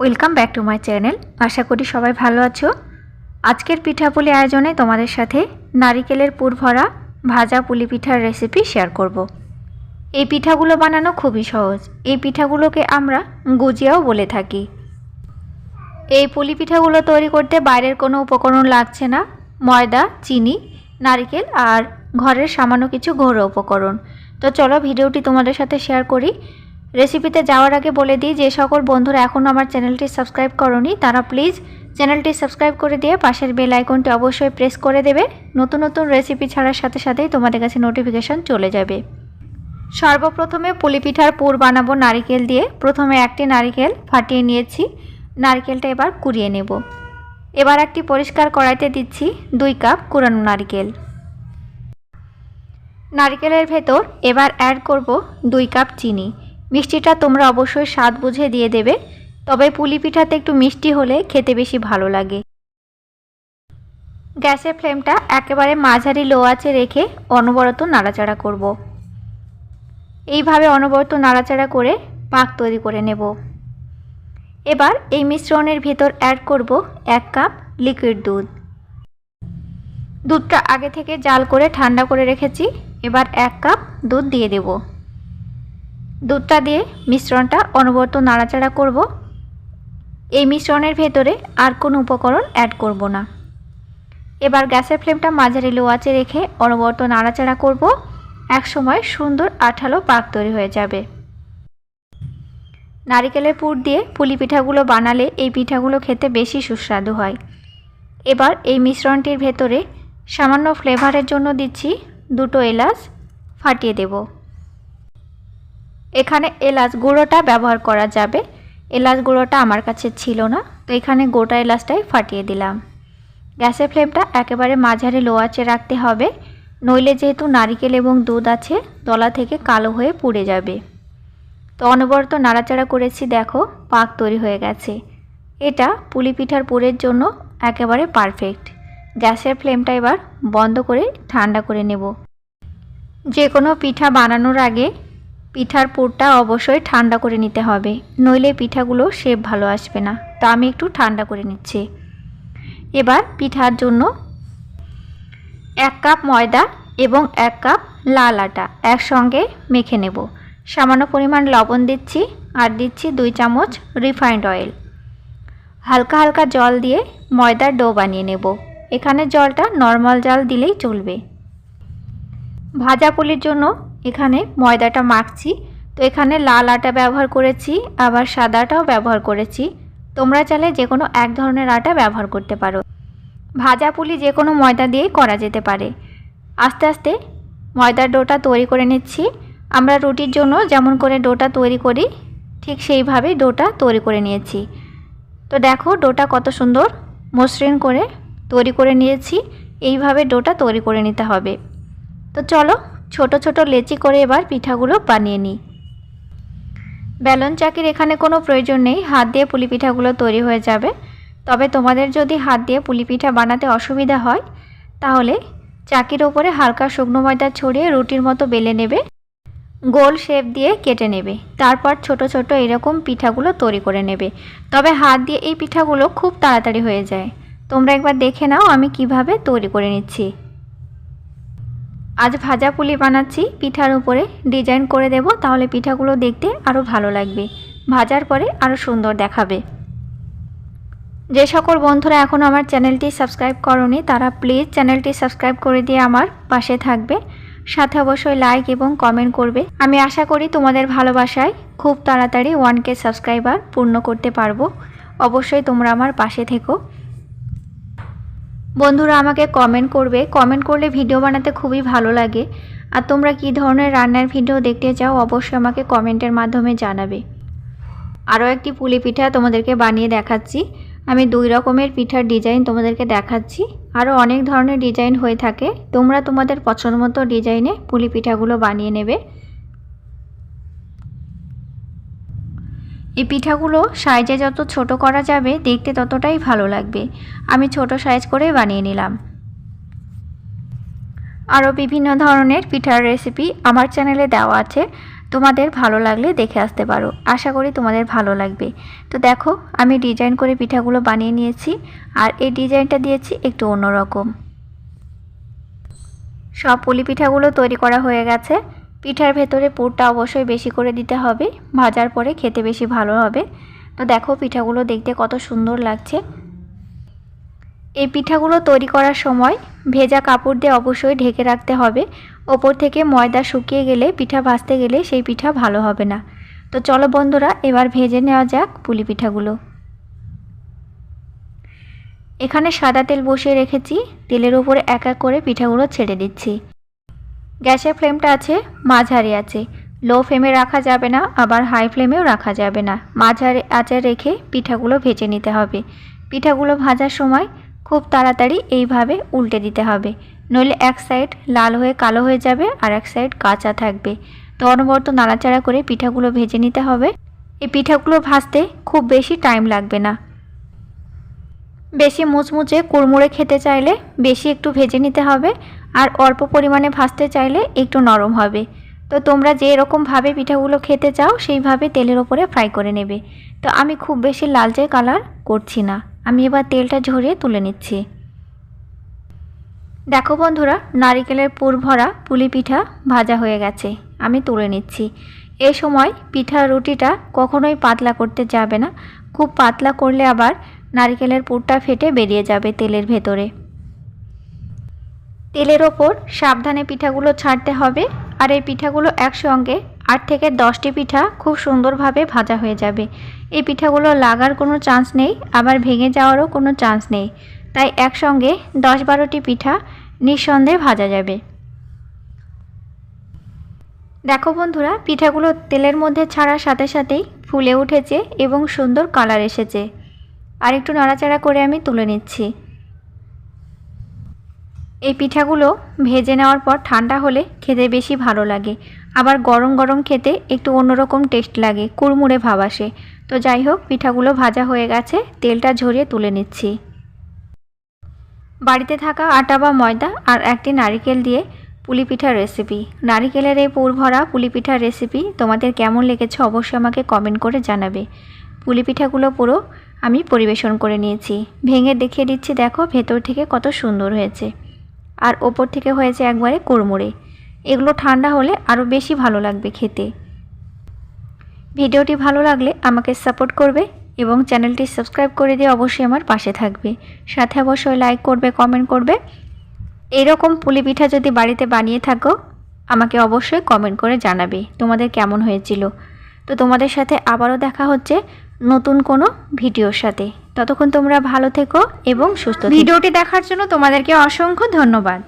Welcome back to my channel আশা করি সবাই ভালো আছো। আজকের পিঠাপুলি আয়োজনে তোমাদের সাথে নারিকেলের পুর ভরা ভাজা পুলি পিঠার রেসিপি শেয়ার করব। এই পিঠাগুলো বানানো খুবই সহজ। এই পিঠাগুলোকে আমরা গুজিয়াও বলে থাকি। এই পুলি পিঠাগুলো তৈরি করতে বাইরের কোনো উপকরণ লাগছে না। ময়দা, চিনি, নারকেল আর ঘরের সামান্য কিছু ঘরোয়া উপকরণ। তো চলো ভিডিওটি তোমাদের সাথে শেয়ার করি। রেসিপিতে যাওয়ার আগে বলে দিই, যে সকল বন্ধুরা এখনও আমার চ্যানেলটি সাবস্ক্রাইব করনি, তারা প্লিজ চ্যানেলটি সাবস্ক্রাইব করে দিয়ে পাশের বেল আইকনটি অবশ্যই প্রেস করে দেবে। নতুন নতুন রেসিপি ছাড়ার সাথে সাথেই তোমাদের কাছে নোটিফিকেশান চলে যাবে। সর্বপ্রথমে পুলি পিঠার পুর বানাবো নারিকেল দিয়ে। প্রথমে একটি নারিকেল ফাটিয়ে নিয়েছি। নারকেলটা এবার কুড়িয়ে নেব। এবার একটি পরিষ্কার কড়াইতে দিচ্ছি দুই কাপ কুড়ানো নারকেল। নারকেলের ভেতর এবার অ্যাড করব দুই কাপ চিনি। মিষ্টিটা তোমরা অবশ্যই স্বাদ বুঝে দিয়ে দেবে, তবে পুলি পিঠাতে একটু মিষ্টি হলে খেতে বেশি ভালো লাগে। গ্যাসের ফ্লেমটা একেবারে মাঝারি লো আঁচে রেখে অনবরত নাড়াচাড়া করব। এইভাবে অনবরত নাড়াচাড়া করে পাক তৈরি করে নেব। এবার এই মিশ্রণের ভেতর অ্যাড করব এক কাপ লিকুইড দুধ। দুধটা আগে থেকে জাল করে ঠান্ডা করে রেখেছি, এবার এক কাপ দুধ দিয়ে দেব। দুধটা দিয়ে মিশ্রণটা অনবরত নাড়াচাড়া করব। এই মিশ্রণের ভেতরে আর কোনো উপকরণ অ্যাড করব না। এবার গ্যাসের ফ্লেমটা মাঝারি লো আঁচে রেখে অনবরত নাড়াচাড়া করব। এক সময় সুন্দর আঠালো পাক তৈরি হয়ে যাবে। নারিকেলের পুর দিয়ে পুলি পিঠাগুলো বানালে এই পিঠাগুলো খেতে বেশি সুস্বাদু হয়। এবার এই মিশ্রণটির ভেতরে সামান্য ফ্লেভারের জন্য দিচ্ছি দুটো এলাচ, ফাটিয়ে দেব। এখানে এলাচ গুঁড়োটা ব্যবহার করা যাবে। এলাচ গুঁড়োটা আমার কাছে ছিল না, তো এখানে গোটা এলাচটাই ফাটিয়ে দিলাম। গ্যাসের ফ্লেমটা একেবারে মাঝারি লো আঁচে রাখতে হবে, নইলে যেহেতু নারিকেল এবং দুধ আছে, দলা থেকে কালো হয়ে পুড়ে যাবে। তো অনবরত নাড়াচাড়া করেছি, দেখো, পাক তৈরি হয়ে গেছে। এটা পুলি পিঠার পুরের জন্য একেবারে পারফেক্ট গ্যাসের ফ্লেমটা এবার বন্ধ করে ঠান্ডা করে নেব। যে কোনো পিঠা বানানোর আগে পিঠার পুরটা অবশ্যই ঠান্ডা করে নিতে হবে। নইলে পিঠাগুলো শেপ ভালো আসবে না। তো আমি একটু ঠান্ডা করে নিচ্ছি। এবার পিঠার জন্য এক কাপ ময়দা এবং এক কাপ লাল আটা একসঙ্গে মেখে নেব। সামান্য পরিমাণ লবণ দিচ্ছি আর দিচ্ছি দুই চামচ রিফাইন্ড অয়েল হালকা হালকা জল দিয়ে ময়দার ডো বানিয়ে নেব। এখানে জলটা নর্মাল জল দিলেই চলবে। ভাজা পুলির জন্য এখানে ময়দাটা মাখছি। তো এখানে লাল আটা ব্যবহার করেছি, আবার সাদা আটাও ব্যবহার করেছি। তোমরা চাইলে যে কোনো এক ধরনের আটা ব্যবহার করতে পারো। ভাজা পুলি যে কোনো ময়দা দিয়েই করা যেতে পারে। আস্তে আস্তে ময়দার ডোটা তৈরি করে নিচ্ছি। আমরা রুটির জন্য যেমন করে ডোটা তৈরি করি, ঠিক সেইভাবেই ডোটা তৈরি করে নিয়েছি। তো দেখো ডোটা কত সুন্দর মসৃণ করে তৈরি করে নিয়েছি। এইভাবে ডোটা তৈরি করে নিতে হবে। তো চলো ছোট ছোট লেচি করে এবার পিঠাগুলো বানিয়ে নিই। ব্যালন চাকির এখানে কোনো প্রয়োজন নেই, হাত দিয়ে পুলি পিঠাগুলো তৈরি হয়ে যাবে। তবে তোমাদের যদি হাত দিয়ে পুলি পিঠা বানাতে অসুবিধা হয়, তাহলে চাকির ওপরে হালকা শুকনো ময়দা ছড়িয়ে রুটির মতো বেলে নেবে, গোল শেপ দিয়ে কেটে নেবে। তারপর ছোট ছোট এরকম পিঠাগুলো তৈরি করে নেবে। তবে হাত দিয়ে এই পিঠাগুলো খুব তাড়াতাড়ি হয়ে যায়। তোমরা একবার দেখে নাও আমি কীভাবে তৈরি করে নিচ্ছি। আজ ভাজা পুলি বানাচ্ছি, পিঠার উপরে ডিজাইন করে দেব, তাহলে পিঠাগুলো দেখতে আরও ভালো লাগবে। ভাজার পরে আরও সুন্দর দেখাবে। যে সকল বন্ধুরা এখনও আমার চ্যানেলটি সাবস্ক্রাইব করনি, তারা প্লিজ চ্যানেলটি সাবস্ক্রাইব করে দিয়ে আমার পাশে থাকবে। সাথে অবশ্যই লাইক এবং কমেন্ট করবে। আমি আশা করি তোমাদের ভালোবাসায় খুব তাড়াতাড়ি ওয়ান কে সাবস্ক্রাইবার পূর্ণ করতে পারব। অবশ্যই তোমরা আমার পাশে থেকো। বন্ধুরা আমাকে কমেন্ট করবে। কমেন্ট করলে ভিডিও বানাতে খুবই ভালো লাগে। আর তোমরা কী ধরনের রান্নার ভিডিও দেখতে চাও, অবশ্যই আমাকে কমেন্টের মাধ্যমে জানাবে। আরও একটি পুলি পিঠা তোমাদেরকে বানিয়ে দেখাচ্ছি। আমি দুই রকমের পিঠার ডিজাইন তোমাদেরকে দেখাচ্ছি। আরও অনেক ধরনের ডিজাইন হয়ে থাকে। তোমরা তোমাদের পছন্দ মতো ডিজাইনে পুলি পিঠাগুলো বানিয়ে নেবে। এই পিঠাগুলো সাইজে যত ছোট করা যাবে দেখতে ততটাই ভালো লাগবে। আমি ছোট সাইজ করে বানিয়ে নিলাম। আরও বিভিন্ন ধরনের পিঠার রেসিপি আমার চ্যানেলে দেওয়া আছে। তোমাদের ভালো লাগলে দেখে আসতে পারো। আশা করি তোমাদের ভালো লাগবে। তো দেখো, আমি ডিজাইন করে পিঠাগুলো বানিয়ে নিয়েছি আর এই ডিজাইনটা দিয়েছি একটু অন্যরকম। সব পুলি পিঠাগুলো তৈরি করা হয়ে গেছে। পিঠার ভেতরে পুরটা অবশ্যই বেশি করে দিতে হবে, ভাজার পরে খেতে বেশি ভালো হবে। তো দেখো পিঠাগুলো দেখতে কত সুন্দর লাগছে। এই পিঠাগুলো তৈরি করার সময় ভেজা কাপড় দিয়ে অবশ্যই ঢেকে রাখতে হবে। ওপর থেকে ময়দা শুকিয়ে গেলে, পিঠা ভাজতে গেলে সেই পিঠা ভালো হবে না। তো চলো বন্ধুরা, এবার ভেজে নেওয়া যাক পুলি পিঠাগুলো। এখানে সাদা তেল বসিয়ে রেখেছি, তেলের উপরে এক এক করে পিঠাগুলো ছেড়ে দিচ্ছি। গ্যাসের ফ্লেমটা আছে, মাঝারি আছে। লো ফ্লেমে রাখা যাবে না, আবার হাই ফ্লেমেও রাখা যাবে না। মাঝারি আঁচে রেখে পিঠাগুলো ভেজে নিতে হবে। পিঠাগুলো ভাজার সময় খুব তাড়াতাড়ি এইভাবে উল্টে দিতে হবে। নইলে এক সাইড লাল হয়ে কালো হয়ে যাবে আর এক সাইড কাঁচা থাকবে। তো অনবরত নাড়াচাড়া করে পিঠাগুলো ভেজে নিতে হবে। এই পিঠাগুলো ভাজতে খুব বেশি টাইম লাগবে না। বেশি মুচমুচে কুড়মুড়ে খেতে চাইলে বেশি একটু ভেজে নিতে হবে আর অল্প পরিমাণে ভাজতে চাইলে একটু নরম হবে। তো তোমরা যে এরকমভাবে পিঠাগুলো খেতে চাও সেইভাবে তেলের ওপরে ফ্রাই করে নেবে। তো আমি খুব বেশি লালচে কালার করছি না। আমি এবার তেলটা ঝরিয়ে তুলে নিচ্ছি। দেখো বন্ধুরা, নারিকেলের পুর ভরা পুলি পিঠা ভাজা হয়ে গেছে। আমি তুলে নিচ্ছি। এ সময় পিঠা রুটিটা কখনোই পাতলা করতে যাবে না। খুব পাতলা করলে আবার নারিকেলের পুরটা ফেটে বেরিয়ে যাবে তেলের ভেতরে। তেলের ওপর সাবধানে পিঠাগুলো ছাড়তে হবে আর এই পিঠাগুলো একসঙ্গে আট থেকে দশটি পিঠা খুব সুন্দরভাবে ভাজা হয়ে যাবে। এই পিঠাগুলো লাগার কোনো চান্স নেই, আবার ভেঙে যাওয়ারও কোনো চান্স নেই। তাই একসঙ্গে দশ বারোটি পিঠা নিঃসন্দেহে ভাজা যাবে। দেখো বন্ধুরা, পিঠাগুলো তেলের মধ্যে ছাড়ার সাথে সাথেই ফুলে উঠেছে এবং সুন্দর কালার এসেছে। আর একটু নাড়াচাড়া করে আমি তুলে নিচ্ছি। এই পিঠাগুলো ভেজে নেওয়ার পর ঠান্ডা হলে খেতে বেশি ভালো লাগে। আবার গরম গরম খেতে একটু অন্যরকম টেস্ট লাগে, কুড়মুড়ে ভাব আসে। তো যাই হোক, পিঠাগুলো ভাজা হয়ে গেছে, তেলটা ঝরিয়ে তুলে নিচ্ছি। বাড়িতে থাকা আটা বা ময়দা আর একটি নারিকেল দিয়ে পুলি পিঠার রেসিপি নারিকেলের এই পুর ভরা পুলি পিঠার রেসিপি তোমাদের কেমন লেগেছে অবশ্যই আমাকে কমেন্ট করে জানাবে। পুলি পিঠাগুলো পুরো আমি পরিবেশন করে নিয়েছি। ভেঙে দেখিয়ে দিচ্ছি, দেখো, ভেতর থেকে কত সুন্দর হয়েছে। আর ওপর থেকে হয়েছে একবারে কুড়মুড়ে। এগুলো ঠান্ডা হলে আরও বেশি ভালো লাগবে খেতে। ভিডিওটি ভালো লাগলে আমাকে সাপোর্ট করবে এবং চ্যানেলটি সাবস্ক্রাইব করে দিয়ে অবশ্যই আমার পাশে থাকবে। সাথে অবশ্যই লাইক করবে, কমেন্ট করবে। এরকম পুলি পিঠা যদি বাড়িতে বানিয়ে থাকো, আমাকে অবশ্যই কমেন্ট করে জানাবে তোমাদের কেমন হয়েছিল। তো তোমাদের সাথে আবারও দেখা হচ্ছে নতুন কোনো ভিডিওর সাথে। ততক্ষণ তোমরা ভালো থেকো এবং সুস্থ ভিডিওটি দেখার জন্য তোমাদেরকে অসংখ্য ধন্যবাদ।